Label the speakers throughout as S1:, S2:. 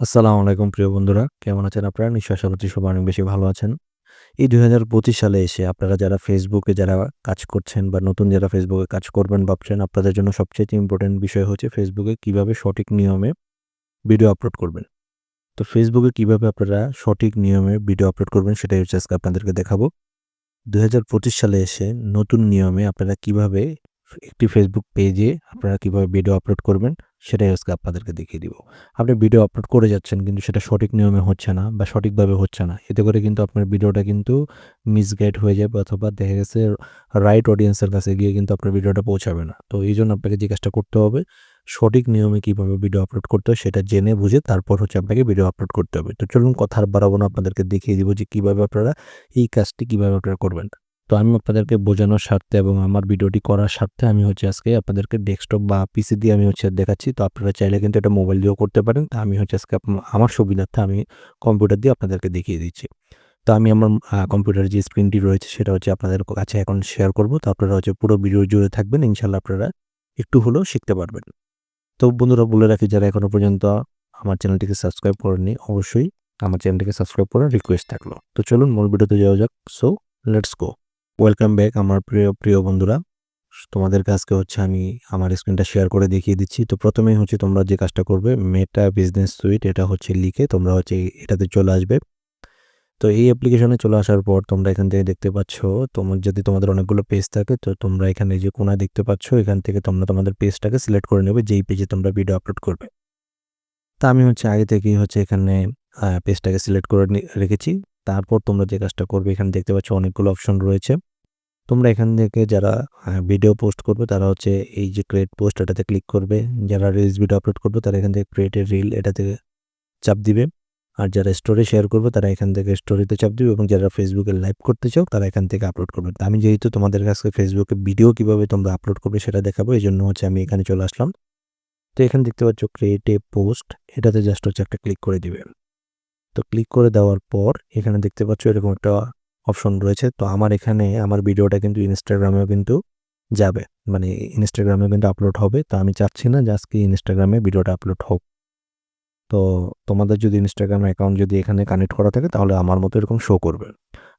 S1: আসসালামু আলাইকুম প্রিয় বন্ধুরা, কেমন আছেন আপনারা? নিশ্চয় আশা করছি সবাই অনেক বেশি ভালো আছেন। এই দুই হাজার পঁচিশ সালে এসে আপনারা যারা ফেসবুকে যারা কাজ করছেন বা নতুন যারা ফেসবুকে কাজ করবেন ভাবছেন, আপনাদের জন্য সবচেয়ে ইম্পর্টেন্ট বিষয় হচ্ছে ফেসবুকে কীভাবে সঠিক নিয়মে ভিডিও আপলোড করবেন। তো ফেসবুকে কীভাবে আপনারা সঠিক নিয়মে ভিডিও আপলোড করবেন সেটাই হচ্ছে আজকে আপনাদেরকে দেখাবো। দু হাজার পঁচিশ সালে এসে নতুন নিয়মে আপনারা কীভাবে একটি ফেসবুক পেজে আপনারা কীভাবে ভিডিও আপলোড করবেন, সেটাই আজকে আপনাদেরকে দেখিয়ে দিব। আপনি ভিডিও আপলোড করে যাচ্ছেন, কিন্তু সেটা সঠিক নিয়মে হচ্ছে না বা সঠিকভাবে হচ্ছে না। এতে করে কিন্তু আপনার ভিডিওটা কিন্তু মিসগাইড হয়ে যাবে অথবা দেখা গেছে রাইট অডিয়েন্সের কাছে গিয়ে কিন্তু আপনার ভিডিওটা পৌঁছাবে না। তো এই জন্য আপনাকে যে কাজটা করতে হবে, সঠিক নিয়মে কীভাবে ভিডিও আপলোড করতে হয় সেটা জেনে বুঝে তারপর হচ্ছে আপনাকে ভিডিও আপলোড করতে হবে। তো চলুন কথা আর বাড়াবো আপনাদেরকে দেখিয়ে দিব যে কীভাবে আপনারা এই কাজটি কীভাবে আপনারা করবেন। তো আমি আপনাদেরকে বোঝানোর স্বার্থে এবং আমার ভিডিওটি করার স্বার্থে আমি হচ্ছে আজকে আপনাদেরকে ডেস্কটপ বা পিসি দিয়ে আমি হচ্ছে দেখাচ্ছি। তো আপনারা চাইলে কিন্তু এটা মোবাইল দিয়েও করতে পারেন। তা আমি হচ্ছে আজকে আমার সুবিধার্থে আমি কম্পিউটার দিয়ে আপনাদেরকে দেখিয়ে দিচ্ছি। তো আমি আমার কম্পিউটারের যে স্ক্রিনটি রয়েছে সেটা হচ্ছে আপনাদের কাছে এখন শেয়ার করব। তো আপনারা হচ্ছে পুরো ভিডিও জুড়ে থাকবেন। ইনশাল্লাহ আপনারা একটু হলেও শিখতে পারবেন। তো বন্ধুরা, বলে রাখি, যারা এখনও পর্যন্ত আমার চ্যানেলটিকে সাবস্ক্রাইব করেনি অবশ্যই আমার চ্যানেলটিকে সাবস্ক্রাইব করার রিকোয়েস্ট থাকল। তো চলুন, মূল ভিডিওতে যাওয়া যাক। So let's go welcome back আমার প্রিয় প্রিয় বন্ধুরা। তোমাদের কাছকে হচ্ছে আমি আমার স্ক্রিনটা শেয়ার করে দেখিয়ে দিচ্ছি। তো প্রথমেই হচ্ছে তোমরা যে কাজটা করবে মেটা বিজনেস সুইট এটা হচ্ছে লিখে তোমরা হচ্ছে এটাতে চলে আসবে। তো এই অ্যাপ্লিকেশনে চলে আসার পর তোমরা এখান থেকে দেখতে পাচ্ছ তোমার যদি তোমাদের অনেকগুলো পেজ থাকে, তো তোমরা এখানে যে কোনায় দেখতে পাচ্ছ, এখান থেকে তোমরা তোমাদের পেজটাকে সিলেক্ট করে নেবে, যেই পেজে তোমরা ভিডিও আপলোড করবে। তা আমি হচ্ছে আগে থেকেই হচ্ছে এখানে পেজটাকে সিলেক্ট করে রেখেছি। তারপর তোমরা যে কাজটা করবে, এখানে দেখতে পাচ্ছ অনেকগুলো অপশন রয়েছে। তোমরা এখান থেকে যারা ভিডিও পোস্ট করবে, তারা হচ্ছে এই যে ক্রিয়েট পোস্ট এটাতে ক্লিক করবে। যারা রিলস ভিডিও আপলোড করবে, তারা এখান থেকে ক্রিয়েট এ রিল এটাতে চাপ দিবে। আর যারা স্টোরি শেয়ার করবে, তারা এখান থেকে স্টোরিতে চাপ দিবে। এবং যারা ফেসবুকে লাইভ করতে চাও, তারা এখান থেকে আপলোড করবে। আমি যেহেতু তোমাদের কাছে ফেসবুকে ভিডিও কীভাবে তোমরা আপলোড করবে সেটা দেখাবো এই জন্য হচ্ছে আমি এখানে চলে আসলাম। তো এখানে দেখতে পাচ্ছ ক্রিয়েট এ পোস্ট এটাতে জাস্ট হচ্ছে একটা ক্লিক করে দিবে। তো ক্লিক করে দেওয়ার পর, এখানে দেখতে পাচ্ছ এরকম একটা অপশন রয়েছে। তো আমার এখানে আমার ভিডিওটা কিন্তু ইনস্টাগ্রামেও কিন্তু যাবে। মানে ইনস্টাগ্রামে কিন্তু আপলোড হবে। তো আমি চাচ্ছি না যে আজকে ইনস্টাগ্রামে ভিডিওটা আপলোড হোক। তো তোমাদের যদি ইনস্টাগ্রাম অ্যাকাউন্ট যদি এখানে কানেক্ট করা থাকে, তাহলে আমার মতো এরকম শো করবে।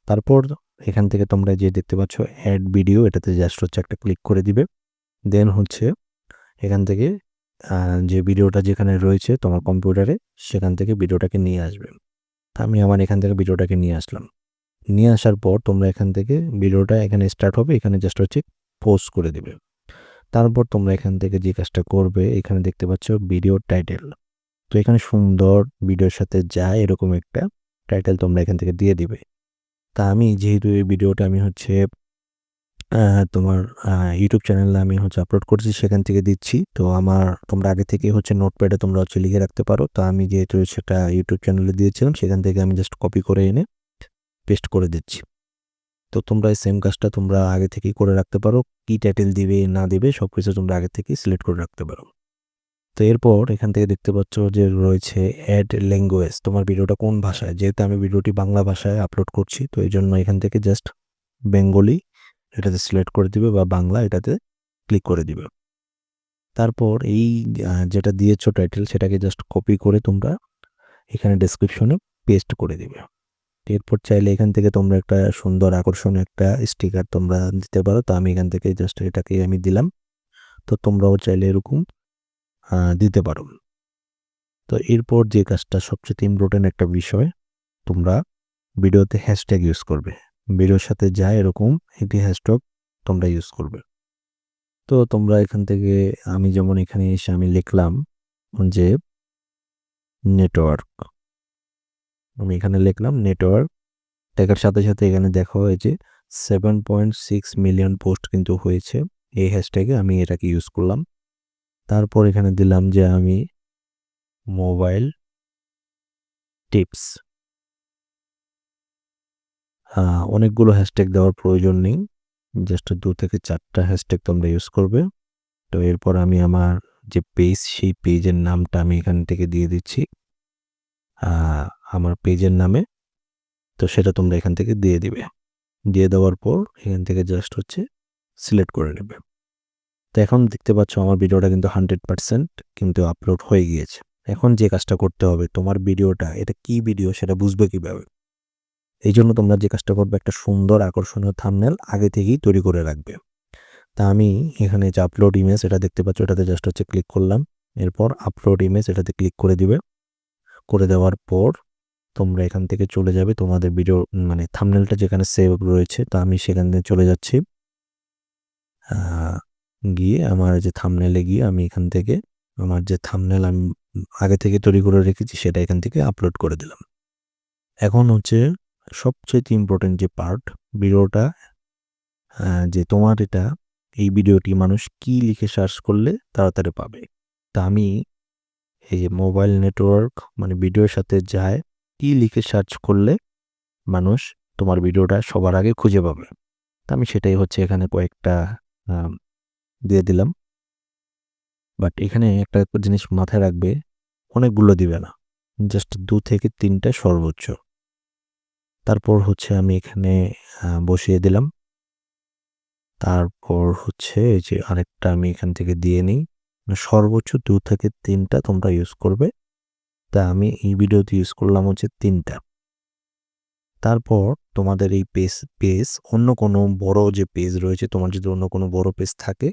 S1: তারপর এখান থেকে তোমরা যে দেখতে পাচ্ছ অ্যাড ভিডিও এটাতে জাস্ট হচ্ছে একটা ক্লিক করে দিবে। দেন হচ্ছে এখান থেকে যে ভিডিওটা যেখানে রয়েছে তোমার কম্পিউটারে সেখান থেকে ভিডিওটাকে নিয়ে আসবে। তা আমি আমার এখান থেকে ভিডিওটাকে নিয়ে আসলাম। নিয়ে আসার পর তোমরা এখান থেকে ভিডিওটা এখানে স্টার্ট হবে, এখানে জাস্ট হচ্ছে পোস্ট করে দিবে। তারপর তোমরা এখান থেকে যে কাজটা করবে, এখানে দেখতে পাচ্ছ ভিডিও টাইটেল তো এখানে সুন্দর ভিডিওর সাথে যায় এরকম একটা টাইটেল তোমরা এখান থেকে দিয়ে দিবে। তা আমি যেহেতু এই ভিডিওটা আমি হচ্ছে তোমার ইউটিউব চ্যানেলে আমি হচ্ছে আপলোড করছি, সেখান থেকে দিচ্ছি। তো আমার, তোমরা আগে থেকে হচ্ছে নোটপ্যাডে তোমরা হচ্ছে লিখে রাখতে পারো। তো আমি যেহেতু সেটা ইউটিউব চ্যানেলে দিয়েছিলাম, সেখান থেকে আমি জাস্ট কপি করে এনে পেস্ট করে দিচ্ছি। তো তোমরা এই সেম কাজটা তোমরা আগে থেকেই করে রাখতে পারো। কি টাইটেল দিবে, না দিবে সব কিছু তোমরা আগে থেকেই সিলেক্ট করে রাখতে পারো। তো এরপর এখান থেকে দেখতে পাচ্ছ যে রয়েছে অ্যাড ল্যাঙ্গুয়েজ তোমার ভিডিওটা কোন ভাষায়? যেহেতু আমি ভিডিওটি বাংলা ভাষায় আপলোড করছি, তো এই জন্য এখান থেকে জাস্ট বেঙ্গলি এটাতে সিলেক্ট করে দিবে বা বাংলা এটাতে ক্লিক করে দিবে। তারপর এই যেটা দিয়েছ টাইটেল সেটাকে জাস্ট কপি করে তোমরা এখানে ডেসক্রিপশনে পেস্ট করে দিবে। এরপর চাইলে এখান থেকে তোমরা একটা সুন্দর আকর্ষণীয় একটা স্টিকার তোমরা দিতে পারো। তো আমি এখান থেকে জাস্ট এটাকে আমি দিলাম। তো তোমরাও চাইলে এরকম দিতে পারো। তো এরপর যে কাজটা সবচেয়ে ইম্পর্টেন্ট একটা বিষয়, তোমরা ভিডিওতে হ্যাশট্যাগ ইউজ করবে। ভিডিওর সাথে যায় এরকম একটি হ্যাশট্যাগ তোমরা ইউজ করবে। তো তোমরা এখান থেকে, আমি যেমন এখানে এসে আমি লিখলাম যে নেটওয়ার্ক আমি এখানে লিখলাম নেটওয়ার্ক লেখার সাথে সাথে এখানে দেখা হয়েছে seven point six million post কিন্তু হয়েছে। এই হ্যাশট্যাগে আমি এটাকে ইউজ করলাম। তারপর এখানে দিলাম যে আমি মোবাইল টিপস হ্যাঁ অনেকগুলো হ্যাশট্যাগ দেওয়ার প্রয়োজন নেই। জাস্ট দু থেকে চারটা হ্যাশট্যাগ তোমরা ইউজ করবে। তো এরপর আমি আমার যে পেজ সেই পেজের নামটা আমি এখান থেকে দিয়ে দিচ্ছি। আমার পেজের নামে, তো সেটা তোমরা এখান থেকে দিয়ে দিবে। দিয়ে দেওয়ার পর এখান থেকে জাস্ট হচ্ছে সিলেক্ট করে নেবে। তো এখন দেখতে পাচ্ছ আমার ভিডিওটা কিন্তু হান্ড্রেড পার্সেন্ট কিন্তু আপলোড হয়ে গিয়েছে। এখন যে কাজটা করতে হবে, তোমার ভিডিওটা, এটা কি ভিডিও সেটা বুঝবে কীভাবে? এই জন্য তোমরা যে কাজটা করবে, একটা সুন্দর আকর্ষণীয় থামনেল আগে থেকেই তৈরি করে রাখবে। তা আমি এখানে যে আপলোড ইমেজ এটা দেখতে পাচ্ছ, এটাতে জাস্ট হচ্ছে ক্লিক করলাম। এরপর আপলোড ইমেজ এটাতে ক্লিক করে দিবে। করে দেওয়ার পর তোমরা এখান থেকে চলে যাবে। তোমাদের ভিডিও মানে থামনেলটা যেখানে সেভ রয়েছে, তা আমি সেখান থেকে চলে যাচ্ছি। গিয়ে আমার যে থামনেলে গিয়ে আমি এখান থেকে আমার যে থামনেল আমি আগে থেকে তৈরি করে রেখেছি, সেটা এখান থেকে আপলোড করে দিলাম। এখন হচ্ছে সবচেয়ে ইম্পর্টেন্ট যে পার্ট ভিডিওটা যে তোমার এটা, এই ভিডিওটি মানুষ কি লিখে সার্চ করলে তাড়াতাড়ি পাবে। তা আমি এই মোবাইল নেটওয়ার্ক মানে ভিডিওর সাথে যায় কি লিখে সার্চ করলে মানুষ তোমার ভিডিওটা সবার আগে খুঁজে পাবে? তা আমি সেটাই হচ্ছে এখানে কয়েকটা দিয়ে দিলাম। বাট এখানে একটা জিনিস মাথায় রাখবে, অনেকগুলো দিবে না। জাস্ট দু থেকে তিনটা সর্বোচ্চ। তারপর হচ্ছে আমি এখানে বসিয়ে দিলাম। তারপর হচ্ছে এই যে আরেকটা আমি এখান থেকে দিয়ে নিই। সর্বোচ্চ দু থেকে তিনটা তোমরা ইউজ করবে। তা আমি এই ভিডিওতে ইউজ করলাম হচ্ছে তিনটা। তারপর তোমাদের এই পেজ পেজ অন্য কোনো বড় যে পেজ রয়েছে, তোমার যদি অন্য কোনো বড় পেজ থাকে,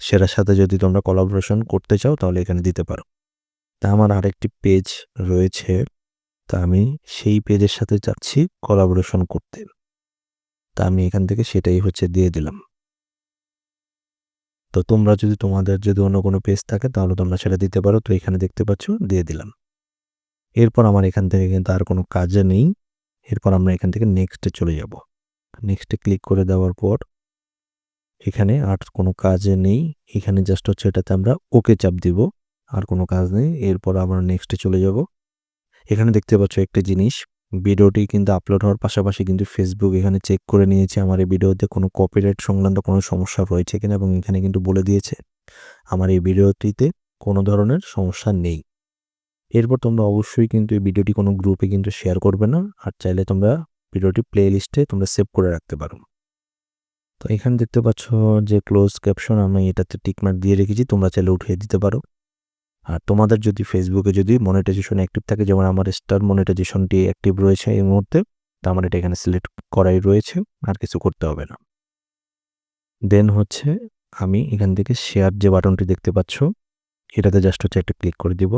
S1: সেটার সাথে যদি তোমরা কলাবোরেশন করতে চাও, তাহলে এখানে দিতে পারো। তা আমার আরেকটি পেজ রয়েছে, তা আমি সেই পেজের সাথে চাচ্ছি কলাবোরেশন করতে। তা আমি এখান থেকে সেটাই হচ্ছে দিয়ে দিলাম। তো তোমরা যদি তোমাদের যদি অন্য কোনো পেজ থাকে, তাহলে তোমরা সেটা দিতে পারো। তো এখানে দেখতে পাচ্ছ, দিয়ে দিলাম। এরপর আমার এখান থেকে কিন্তু আর কোনো কাজে নেই। এরপর আমরা এখান থেকে নেক্সটে চলে যাব। নেক্সটে ক্লিক করে দেওয়ার পর এখানে আর কোনো কাজে নেই। এখানে জাস্ট হচ্ছে এটাতে আমরা ওকে চাপ দিব। আর কোনো কাজ নেই। এরপর আমরা নেক্সটে চলে যাব। এখানে দেখতে পাচ্ছ একটা জিনিস। ভিডিওটি কিন্তু আপলোড হওয়ার পাশাপাশি কিন্তু ফেসবুক এখানে চেক করে নিয়েছে আমার এই ভিডিওতে কোনো কপিরাইট সংক্রান্ত কোনো সমস্যা রয়েছে কিনা এবং এখানে কিন্তু বলে দিয়েছে, আমার এই ভিডিওটিতে কোনো ধরনের সমস্যা নেই। এরপর তোমরা অবশ্যই কিন্তু এই ভিডিওটি কোনো গ্রুপে কিন্তু শেয়ার করবে না, আর চাইলে তোমরা ভিডিওটি প্লে লিস্টে তোমরা সেভ করে রাখতে পারো। তো এখানে দেখতে পাচ্ছ যে ক্লোজ ক্যাপশন আমি এটাতে টিকমার্ক দিয়ে রেখেছি, তোমরা চাইলে উঠিয়ে দিতে পারো। আর তোমাদের যদি ফেসবুকে যদি মনিটাইজেশন অ্যাক্টিভ থাকে, যেমন আমার স্টার মনিটাইজেশনটি অ্যাক্টিভ রয়েছে এই মুহূর্তে, তো আমার এটা এখানে সিলেক্ট করাই রয়েছে, আর কিছু করতে হবে না। দেন হচ্ছে আমি এখান থেকে শেয়ার যে বাটনটি দেখতে পাচ্ছ, এটাতে জাস্ট হচ্ছে একটা ক্লিক করে দিব।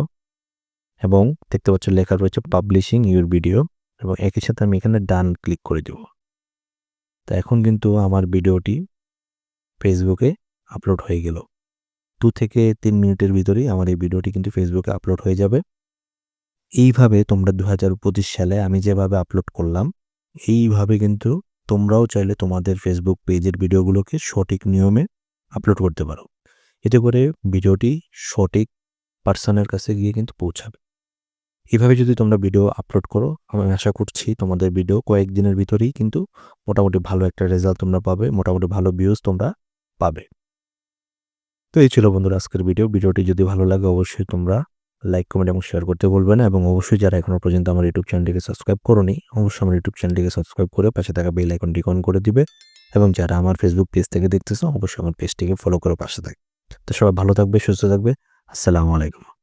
S1: এবং দেখতে পাচ্ছ লেখা রয়েছে পাবলিশিং ইউর ভিডিও এবং একই সাথে আমি এখানে ডান ক্লিক করে দেব। তো এখন কিন্তু আমার ভিডিওটি ফেসবুকে আপলোড হয়ে গেল। দু থেকে তিন মিনিটের ভিতরেই আমার এই ভিডিওটি কিন্তু ফেসবুকে আপলোড হয়ে যাবে। এইভাবে তোমরা দু হাজার পঁচিশ সালে আমি যেভাবে আপলোড করলাম, এইভাবে কিন্তু তোমরাও চাইলে তোমাদের ফেসবুক পেজের ভিডিওগুলোকে সঠিক নিয়মে আপলোড করতে পারো। এতে করে ভিডিওটি সঠিক পার্সনের কাছে গিয়ে কিন্তু পৌঁছাবে। এভাবে যদি তোমরা ভিডিও আপলোড করো, আমি আশা করছি তোমাদের ভিডিও কয়েকদিনের ভিতরেই কিন্তু মোটামুটি ভালো একটা রেজাল্ট তোমরা পাবে, মোটামুটি ভালো ভিউজ তোমরা পাবে। তো এই ছিল বন্ধুরা আজকের ভিডিও ভিডিওটি যদি ভালো লাগে অবশ্যই তোমরা লাইক কমেন্ট এবং শেয়ার করতে বলবে না এবং অবশ্যই যারা এখনও পর্যন্ত আমার ইউটিউব চ্যানেলটিকে সাবস্ক্রাইব করোনি, অবশ্যই আমার ইউটিউব চ্যানেলটিকে সাবস্ক্রাইব করে পাশে থাকা বেল আইকনটি অন করে দিবে এবং যারা আমার ফেসবুক পেজ থেকে দেখতেছো, অবশ্যই আমার পেজটিকে ফলো করে পাশে থাকে। তো সবাই ভালো থাকবে, সুস্থ থাকবে। আসসালামু আলাইকুম।